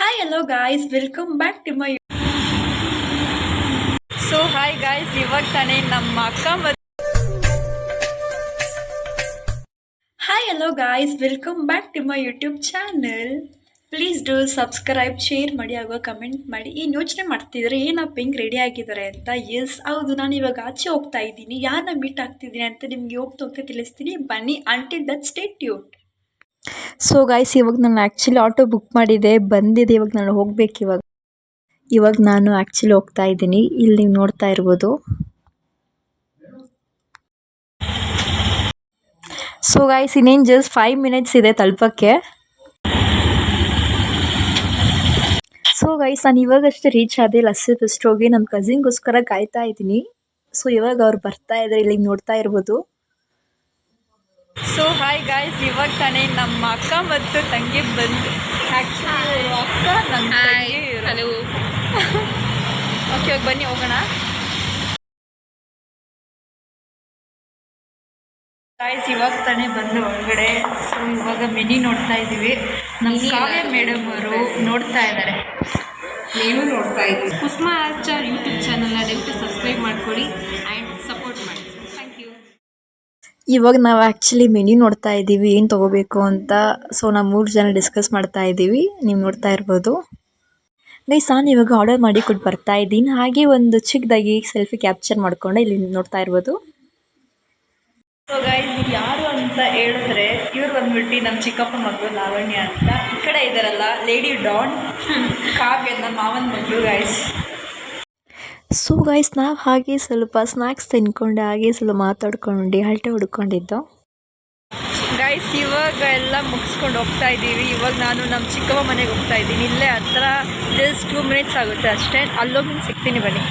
Hi hello guys welcome back to my so hi guys ಇವಾಗ ತಾನೇ ನಮ್ಮ ಅಕ್ಕ hi hello guys welcome back to my YouTube channel please do subscribe share ಮಾಡಿ ಆಗುವ comment ಮಾಡಿ. ಏನು ಯೋಚನೆ ಮಾಡ್ತಿದ್ರೆ ಏನಪ್ಪ ಹಿಂಗೆ ರೆಡಿ ಆಗಿದ್ದಾರೆ ಅಂತ ಎಸ್ ಹೌದು. ನಾನು ಇವಾಗ ಆಚೆ ಹೋಗ್ತಾ ಇದ್ದೀನಿ. ಯಾರನ್ನ ಮೀಟ್ ಆಗ್ತಿದ್ದೀನಿ ಅಂತ ನಿಮಗೆ ಹೋಗ್ತಾ ಹೋಗ್ತಾ ತಿಳಿಸ್ತೀನಿ. ಬನ್ನಿ ಅಂಟಿಲ್ ದಟ್ ಸ್ಟೇಟ್ ಟ್ಯೂಟ್ ಸೊ ಗಾಯ್ಸ್ ಇವಾಗ ನಾನು ಆ್ಯಕ್ಚುಲಿ ಆಟೋ ಬುಕ್ ಮಾಡಿದೆ, ಬಂದಿದೆ, ಇವಾಗ ನಾನು ಹೋಗ್ಬೇಕು ಇವಾಗ. ಇವಾಗ ನಾನು ಆ್ಯಕ್ಚುಲಿ ಹೋಗ್ತಾ ಇದ್ದೀನಿ. ಇಲ್ಲಿ ನೀವು ನೋಡ್ತಾ ಇರ್ಬೋದು. ಸೊ ಗಾಯ್ಸ್ ಇನ್ನೇನು ಜಸ್ಟ್ ಫೈವ್ ಮಿನಿಟ್ಸ್ ಇದೆ ತಲುಪಕ್ಕೆ. ಸೊ ಗೈಸ್ ನಾನು ಇವಾಗಷ್ಟೇ ರೀಚ್ ಆದೆ ಲಸ್ಸಿ ಫಸ್ಟ್ ಹೋಗಿ ನಮ್ಮ ಕಸಿನ್ಗೋಸ್ಕರ ಕಾಯ್ತಾ ಇದ್ದೀನಿ. ಸೊ ಇವಾಗ ಅವ್ರು ಬರ್ತಾ ಇದ್ದಾರೆ ಇಲ್ಲಿ ನೋಡ್ತಾ ಇರ್ಬೋದು. ಸೊ ಹಾಯ್ ಗಾಯ್ಸ್ ಇವಾಗ ತಾನೇ ನಮ್ಮ ಅಕ್ಕ ಮತ್ತು ತಂಗಿ ಬಂದು. ಆ್ಯಕ್ಚುಲಿ ಅಕ್ಕ ನನ್ನ ಹಲೋ ಓಕೆ ಇವಾಗ ಬನ್ನಿ ಹೋಗೋಣ. ಗಾಯ್ಸ್ ಇವಾಗ ತಾನೇ ಬಂದು ಒಳಗಡೆ. ಸೊ ಇವಾಗ ಮಿನಿ ನೋಡ್ತಾ ಇದ್ದೀವಿ. ನಮ್ಮ ಕಾವ್ಯ ಮೇಡಮ್ ಅವರು ನೋಡ್ತಾ ಇದ್ದಾರೆ. ನೀವು ನೋಡ್ತಾ ಇದ್ದೀವಿ ಕುಸ್ಮಾ ಆಚಾರ್ ಯೂಟ್ಯೂಬ್ ಚಾನಲ್ನ ದಯವಿಟ್ಟು ಸಬ್ಸ್ಕ್ರೈಬ್ ಮಾಡ್ಕೊಳ್ಳಿ ಆ್ಯಂಡ್ ಇವಾಗ ನಾವು ಆ್ಯಕ್ಚುಲಿ ಮೆನ್ಯೂ ನೋಡ್ತಾ ಇದ್ದೀವಿ, ಏನು ತೊಗೋಬೇಕು ಅಂತ. ಸೊ ನಾವು ಮೂರು ಜನ ಡಿಸ್ಕಸ್ ಮಾಡ್ತಾ ಇದ್ದೀವಿ, ನೀವು ನೋಡ್ತಾ ಇರ್ಬೋದು. ಗೈಸ್ ನಾನು ಇವಾಗ ಆರ್ಡರ್ ಮಾಡಿ ಕೊಟ್ಟು ಬರ್ತಾ ಇದ್ದೀನಿ. ಹಾಗೆ ಒಂದು ಚಿಕ್ಕದಾಗಿ ಸೆಲ್ಫಿ ಕ್ಯಾಪ್ಚರ್ ಮಾಡ್ಕೊಂಡು, ಇಲ್ಲಿ ನೋಡ್ತಾ ಇರ್ಬೋದು. ಸೊ ಗೈಸ್ ಯಾರು ಅಂತ ಹೇಳಿದ್ರೆ, ಇವ್ರು ಬಂದ್ಬಿಟ್ಟು ನಮ್ಮ ಚಿಕ್ಕಪ್ಪ ಮಗಳು ಲಾವಣ್ಯ ಅಂತ. ಈ ಕಡೆ ಇದ್ದಾರಲ್ಲ ಲೇಡಿ ಡಾನ್ ಕಾವ್ಯ ನಮ್ಮ ಮಾವನ ಮಗಳು ಗೈಸ್ ಸೊ ಗೈಸ್ ನಾವು ಹಾಗೆ ಸ್ವಲ್ಪ ಸ್ನ್ಯಾಕ್ಸ್ ತಿನ್ಕೊಂಡು ಹಾಗೆ ಸ್ವಲ್ಪ ಮಾತಾಡ್ಕೊಂಡು ಹಲ್ಟೆ ಹುಡ್ಕೊಂಡಿದ್ದು. ಗೈಸ್ ಇವಾಗ ಎಲ್ಲ ಮುಗಿಸ್ಕೊಂಡು ಹೋಗ್ತಾ ಇದ್ದೀವಿ. ಇವಾಗ ನಾನು ನಮ್ಮ ಚಿಕ್ಕಮ್ಮ ಮನೆಗೆ ಹೋಗ್ತಾ ಇದ್ದೀನಿ. ಇಲ್ಲೇ ಹತ್ರ ಜಸ್ಟ್ ಟೂ ಮಿನಿಟ್ಸ್ ಆಗುತ್ತೆ ಅಷ್ಟೇ. ಅಲ್ಲೋಗಿ ಸಿಗ್ತೀನಿ ಬನ್ನಿ.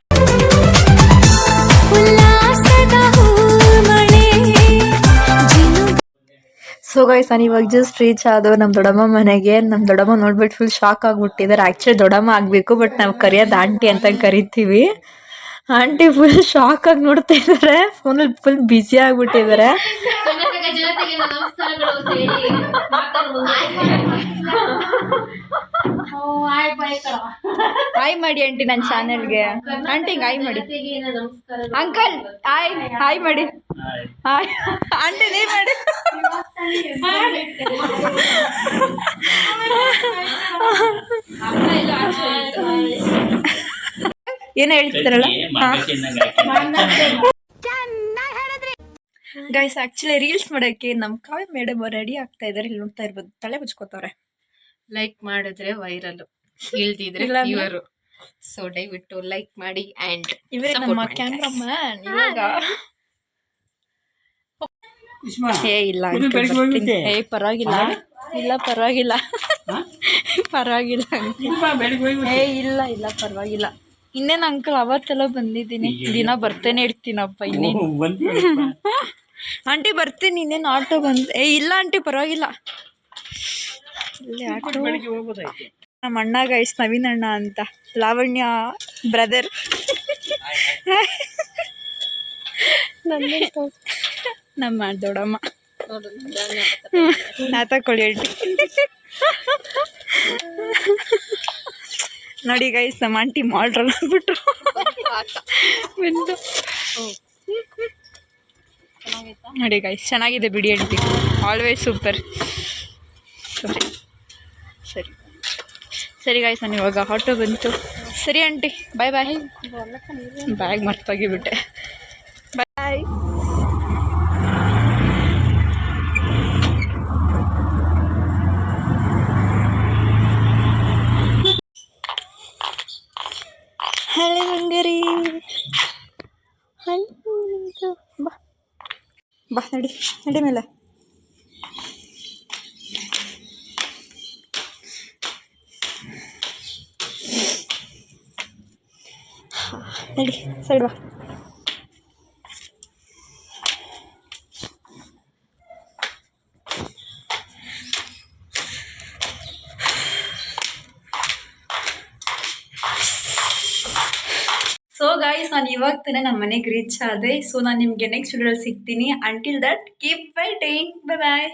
ಸೊ ಗೈಸ್ ನಾನು ಇವಾಗ ಜಸ್ಟ್ ರೀಚ್ ಆದವು ನಮ್ಮ ದೊಡ್ಡಮ್ಮ ಮನೆಗೆ. ನಮ್ಮ ದೊಡ್ಡಮ್ಮ ನೋಡ್ಬಿಟ್ಟು ಫುಲ್ ಶಾಕ್ ಆಗಿಬಿಟ್ಟಿದ್ದಾರೆ ಆ್ಯಕ್ಚುಲಿ ದೊಡ್ಡಮ್ಮ ಆಗಬೇಕು ಬಟ್ ನಾವು ಕರೆಯೋದು ಆಂಟಿ ಅಂತ ಕರಿತೀವಿ. ಆಂಟಿ ಫುಲ್ ಶಾಕ್ ಆಗಿ ನೋಡ್ತಾ ಇದ್ದಾರೆ ಫೋನಲ್ಲಿ ಫುಲ್ ಬ್ಯುಸಿ ಆಗಿಬಿಟ್ಟಿದ್ದಾರೆ ಹಾಯ್ ಮಾಡಿ ಆಂಟಿ ನನ್ನ ಚಾನೆಲ್ಗೆ ಆಂಟಿಗೆ ಹಾಯ್ ಮಾಡಿ. ಅಂಕಲ್ ಹಾಯ್ ಹಾಯ್ ಮಾಡಿ. ಆಂಟಿ ನೀ ಮಾಡಿ ಏನೋ ಹೇಳ್ತಿರಲ್ಲ ಗೈಸ್ ಆಕ್ಚುಲಿ ರೀಲ್ಸ್ ಮಾಡೋಕ್ಕೆ ನಮ್ಮ ಕಾವ್ಯ ಮೇಡಮ್ ರೆಡಿ ಆಗ್ತಾ ಇದಾರೆ. ಇಲ್ಲಿ ನೋಡ್ತಾ ಇರ್ಬೋದು. ತಲೆ ಮುಚ್ಕೋತವ್ರೆ. ಲೈಕ್ ಮಾಡಿದ್ರೆ ವೈರಲ್ ಇಲ್ದಿದ್ರೆ? ಇವರು ಸೊ ದಯವಿಟ್ಟು ಲೈಕ್ ಮಾಡಿ ಆ್ಯಂಡ್ ಇವರೇ ನಮ್ಮ ಕ್ಯಾಮ್ರಾಮನ್ ಇವಾಗ. ಏ ಇಲ್ಲ. ಏ ಪರವಾಗಿಲ್ಲ. ಇಲ್ಲ ಪರವಾಗಿಲ್ಲ. ಪರವಾಗಿಲ್ಲ. ಏ ಇಲ್ಲ ಇಲ್ಲ ಪರವಾಗಿಲ್ಲ. ಇನ್ನೇನು ಅಂಕಲ್ ಅವತ್ತೆಲ್ಲ ಬಂದಿದ್ದೀನಿ. ದಿನ ಬರ್ತೇನೆ ಇರ್ತೀನಪ್ಪ ಇನ್ನೇನು ಆಂಟಿ ಬರ್ತೀನಿ ಇನ್ನೇನು ಆಟೋ ಬಂದು ಏ ಇಲ್ಲ ಆಂಟಿ ಪರವಾಗಿಲ್ಲ. ಇಲ್ಲಿ ಆಟೋ. ನಮ್ಮ ಅಣ್ಣ ಗೈಸ್ ನವೀನ್ ಅಣ್ಣ ಅಂತ. ಲಾವಣ್ಯ ಬ್ರದರ್ ನಮ್ಮ ದೊಡ್ಡಮ್ಮ. ನಾ ತಕೊಳ್ಳಿ ನೋಡಿ ಗೈಸ್ ನಮ್ಮ ಆಂಟಿ ಮಾಡ್ರಲ್ಲ ಬಿಟ್ಟು ನೋಡಿ ಗೈಸ್ ಚೆನ್ನಾಗಿದೆ ಬಿಡಿ ಆಂಟಿ ಆಲ್ವೇಸ್ ಸೂಪರ್ ಸರಿ ಸರಿ. ಸರಿ ಗಾಯ್ಸ್ ನಾನು ಇವಾಗ ಆಟೋ ಬಂತು. ಸರಿ ಆಂಟಿ ಬಾಯ್ ಬಾಯ್ ಬ್ಯಾಗ್ ಮರ್ತೋಗಿಬಿಟ್ಟೆ ಬಾಯ್ ಬಾ ಬಾ ನಡಿ. ನಡಿ ಮೇಲೆ. ನಡಿ ಸೈಡ್ ಬಾ ಸೊ ಗಾಯ್ಸ್ ನಾನು ಇವಾಗ ತಾನೇ ನಮ್ಮ ಮನೆಗೆ ರೀಚ್ ಆದೆ. ಸೊ ನಾನು ನಿಮಗೆ ನೆಕ್ಸ್ಟ್ ವಿಡಿಯೋದಲ್ಲಿ ಸಿಗ್ತೀನಿ. Until that keep waiting bye bye